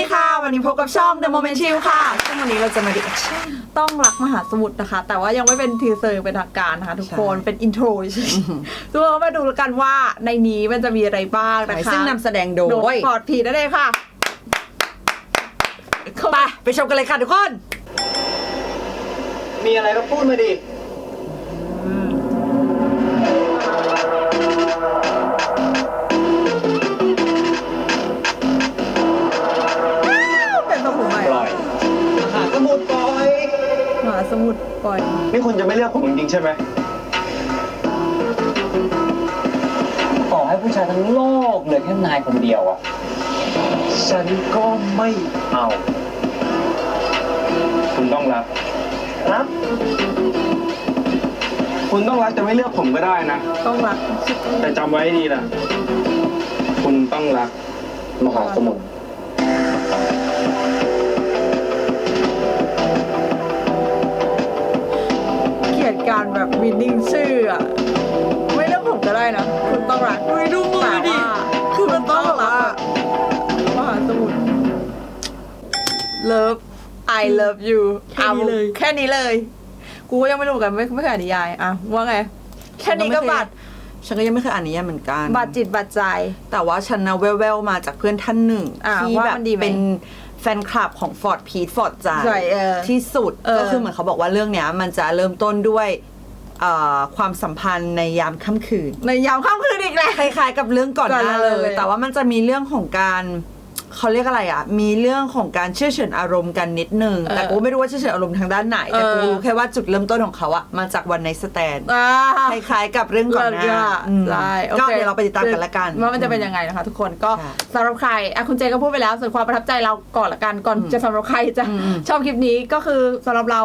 วันนี้พบกับช่อง The Moment Chill ค่ะซึ่งวันนี้เราจะมาดิชั่นต้องรักมหาสมุทรนะคะ แต่ว่ายังไม่เป็นทีเซอร์เป็นทางการนะคะทุกคนใช่เป็นอินโทรเฉยๆทุกคนก็มาดูแล้วกันว่าในนี้มันจะมีอะไรบ้างนะคะซึ่งนำแสดงโดโดยยปอดผีนั่นเองค่ะไปไปชมกันเลยค่ะทุกคน มีอะไรก็พูดมาดิ สมุทรปล่อย นี่คุณจะไม่เลือกผมจริงๆใช่ไหมต่อให้ผู้ชายทั้งโลกเหลือแค่นายคนเดียวอะฉันก็ไม่เอา คุณต้องรักรับ คุณต้องรักจะไม่เลือกผมก็ได้นะ ต้องรัก แต่จำไว้ให้ดีนะ คุณต้องรักมหาสมุทร กลียดการแบบวินนิ่งชื่ออะไม่เลือกผมก็ได้นะคุณต้องรักไม่ดูมือดิคือมันต้องรักมหาสมุทร love I love you แค่นี้เลยอาแค่นี้เลย กูก็ยังไม่รู้เหมือนกันไม่ไม่เคยอ่านนิยายอะว่าไง แค่นี้ก็บัตรฉันก็ยังไม่เคยอ่านนิยายเหมือนกันบัตรจิตบัตรใจ แต่ว่าฉันนะแววๆมาจากเพื่อนท่านหนึ่งอ่าที่ว่าแบบมันดีไหม เป็น แฟนคลับของฟอร์ดพีทฟอร์ดใจใช่เออ ที่สุดเออ ก็คือเหมือนเขาบอกว่าเรื่องเนี้ยมันจะเริ่มต้นด้วยเอ่อความสัมพันธ์ในยามค่ำคืน ในยามค่ำคืนอีกแล้วคล้ายๆกับเรื่องก่อนหน้าก่อนหน้าเลเลย ย แต่ว่ามันจะมีเรื่องของการ เขาเรียกอะไรอะ มีเรื่องของการเชื่อเฉือนอารมณ์กันนิดนึง เออแต่กูไม่รู้ว่าเชื่อเฉือนอารมณ์ทางด้านไหน แต่กูเออ รู้แค่ว่าจุดเริ่มต้นของเขาอะมาจากวันในสแตนอ่าคล้ายๆกับเรื่องก่อนหน้าเลิศอะอืมใช่โอก็คเดี๋ยวเราไปติดตามกันละกัน ว่ามันจะเป็นยังไงนะคะทุกคนก็ค่ะสำหรับใครอะคุณเจก็พูดไปแล้วส่วนความประทับใจเราก่อนละกันก่อนจะสำหรับใครจะอืมอืม ชอบคลิปนี้ก็คือสำหรับเรา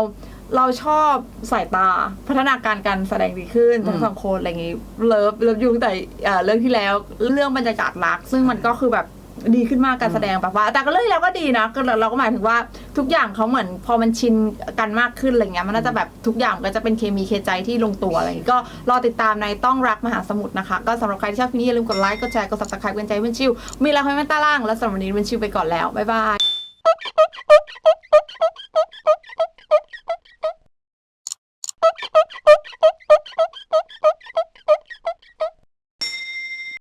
เราชอบสายตาพัฒนาการการแสดงดีขึ้นทั้งสองคนอะไรอย่างงี้เลิฟเลิฟยูตั้งแต่เอ่อเรื่องที่แล้วเรื่องบรรยากาศรัก ซึ่งมันก็คือแบบ ดีขึ้นมากการแสดงแบบว่า แต่ก็เรื่องที่แล้วก็ดีนะก็เราเราก็หมายถึงว่าทุกอย่างเขาเหมือน พอมันชินกันมากขึ้นอะไรเงี้ยมันน่าจะแบบทุกอย่างมันก็จะเป็นเคมีเคใจที่ลงตัวอะไรอย่างงี้ก็รอติดตามในต้องรักมหาสมุทรนะคะ ก็สำหรับใครที่ชอบคลิปนี้อย่าลืมกดไลค์กดแชร์กด subscribe เป็นใจเป็นชิวมีอะไรคอมเมนต์ใต้ล่างแล้วสำหรับวันนี้เป็นชิวไปก่อนแล้วบ๊ายบาย